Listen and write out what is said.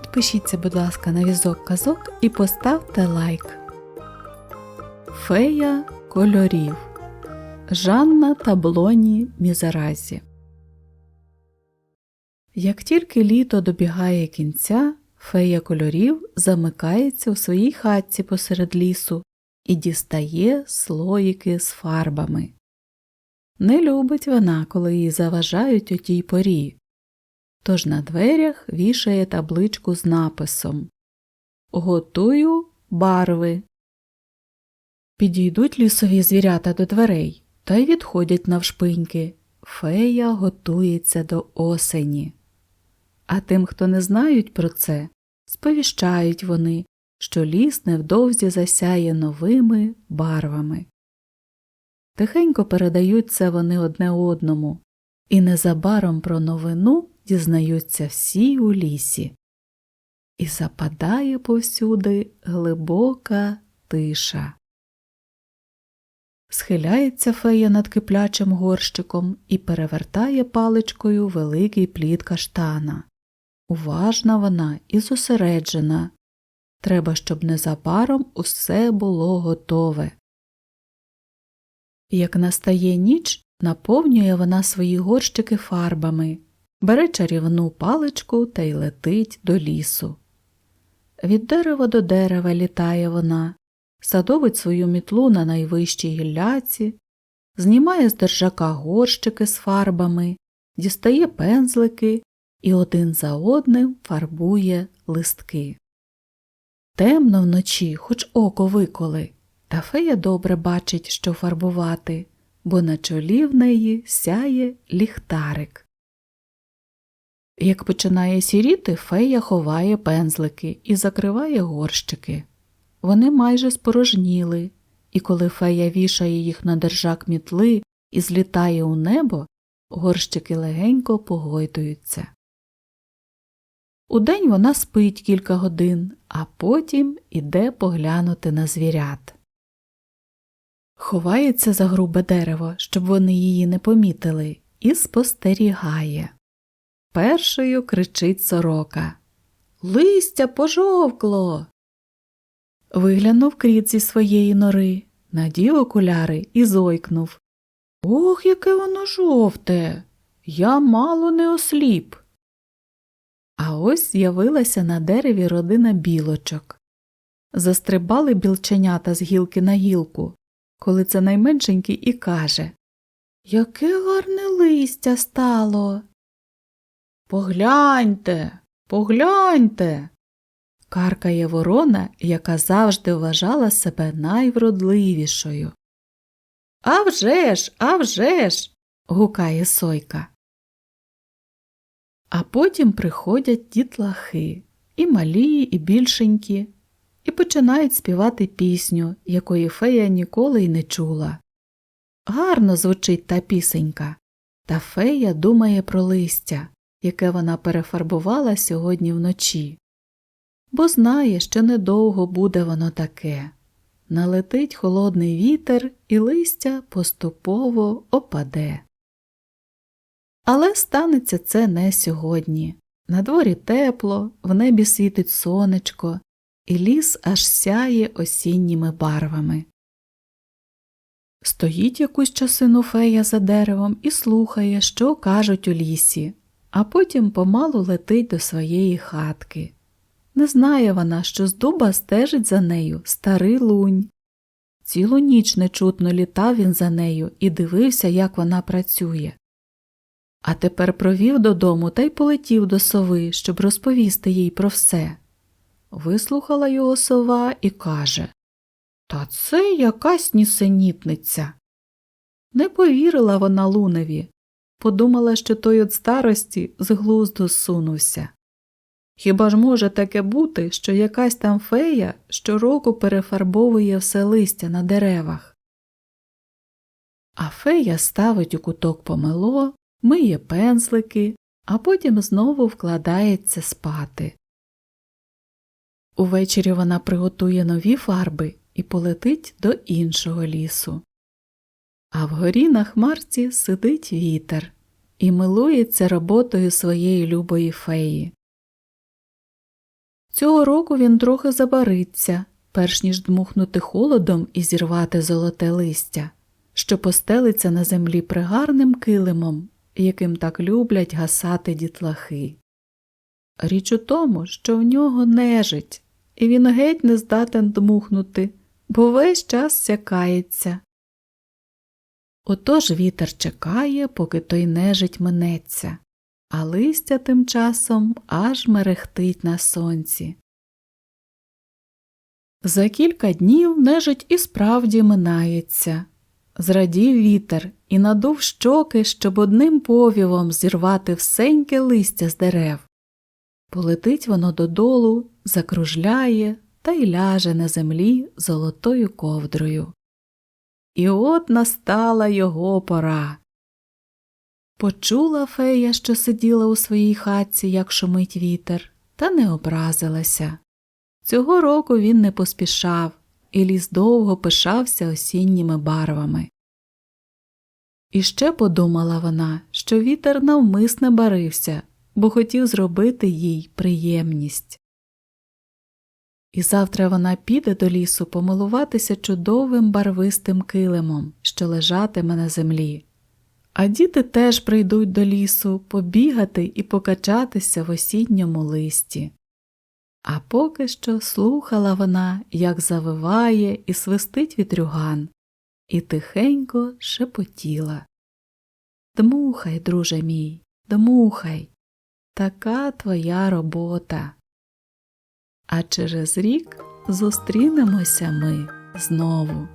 підпишіться, будь ласка, на візок казок і поставте лайк. Фея кольорів Жанна Таблоні Мізеразі Як тільки літо добігає кінця, фея кольорів замикається у своїй хатці посеред лісу і дістає слоїки з фарбами. Не любить вона, коли їй заважають у тій порі. Тож на дверях вішає табличку з написом Готую барви. Підійдуть лісові звірята до дверей та й відходять навшпиньки. Фея готується до осені. А тим, хто не знають про це, сповіщають вони, що ліс невдовзі засяє новими барвами. Тихенько передають це вони одне одному, і незабаром про новину дізнаються всі у лісі. І западає повсюди глибока тиша. Схиляється фея над киплячим горщиком і перевертає паличкою великий плід каштана. Уважна вона і зосереджена. Треба, щоб незабаром усе було готове. Як настає ніч, наповнює вона свої горщики фарбами, бере чарівну паличку та й летить до лісу. Від дерева до дерева літає вона, садовить свою мітлу на найвищій гілляці, знімає з держака горщики з фарбами, дістає пензлики і один за одним фарбує листки. Темно вночі, хоч око виколи, та фея добре бачить, що фарбувати, бо на чолі в неї сяє ліхтарик. Як починає сіріти, фея ховає пензлики і закриває горщики. Вони майже спорожніли, і коли фея вішає їх на держак мітли і злітає у небо, горщики легенько погойдуються. Удень вона спить кілька годин, а потім іде поглянути на звірят. Ховається за грубе дерево, щоб вони її не помітили, і спостерігає. Першою кричить сорока Листя пожовкло. Виглянув кріт зі своєї нори, надів окуляри і зойкнув. Ох, яке воно жовте. Я мало не осліп. А ось з'явилася на дереві родина білочок. Застрибали білченята з гілки на гілку, коли це найменшенький і каже Яке гарне листя стало. Погляньте, погляньте. Каркає ворона, яка завжди вважала себе найвродливішою. «А вже ж, а вже ж!» – гукає сойка. А потім приходять дітлахи, і малі, і більшенькі, і починають співати пісню, якої фея ніколи й не чула. Гарно звучить та пісенька, та фея думає про листя, яке вона перефарбувала сьогодні вночі, бо знає, що недовго буде воно таке. Налетить холодний вітер, і листя поступово опаде. Але станеться це не сьогодні. На дворі тепло, в небі світить сонечко, і ліс аж сяє осінніми барвами. Стоїть якусь часину фея за деревом і слухає, що кажуть у лісі, а потім помалу летить до своєї хатки. Не знає вона, що з дуба стежить за нею старий лунь. Цілу ніч нечутно літав він за нею і дивився, як вона працює. А тепер провів додому та й полетів до сови, щоб розповісти їй про все. Вислухала його сова і каже Та це якась нісенітниця. Не повірила вона луневі, подумала, що той від старості з глузду сунувся. Хіба ж може таке бути, що якась там фея щороку перефарбовує все листя на деревах? А фея ставить у куток помело, миє пензлики, а потім знову вкладається спати. Увечері вона приготує нові фарби і полетить до іншого лісу. А вгорі на хмарці сидить вітер і милується роботою своєї любої феї. Цього року він трохи забариться, перш ніж дмухнути холодом і зірвати золоте листя, що постелиться на землі пригарним килимом, яким так люблять гасати дітлахи. Річ у тому, що в нього нежить, і він геть не здатен дмухнути, бо весь час сякається. Отож вітер чекає, поки той нежить минеться, а листя тим часом аж мерехтить на сонці. За кілька днів нежить і справді минається. Зрадів вітер і надув щоки, щоб одним повівом зірвати всеньке листя з дерев. Полетить воно додолу, закружляє та й ляже на землі золотою ковдрою. І от настала його пора. Почула фея, що сиділа у своїй хатці, як шумить вітер, та не образилася. Цього року він не поспішав, і ліс довго пишався осінніми барвами. І ще подумала вона, що вітер навмисне барився, бо хотів зробити їй приємність. І завтра вона піде до лісу помилуватися чудовим барвистим килимом, що лежатиме на землі. А діти теж прийдуть до лісу побігати і покачатися в осінньому листі. А поки що слухала вона, як завиває і свистить вітрюган, і тихенько шепотіла. Дмухай, друже мій, дмухай, така твоя робота. А через рік зустрінемося ми знову.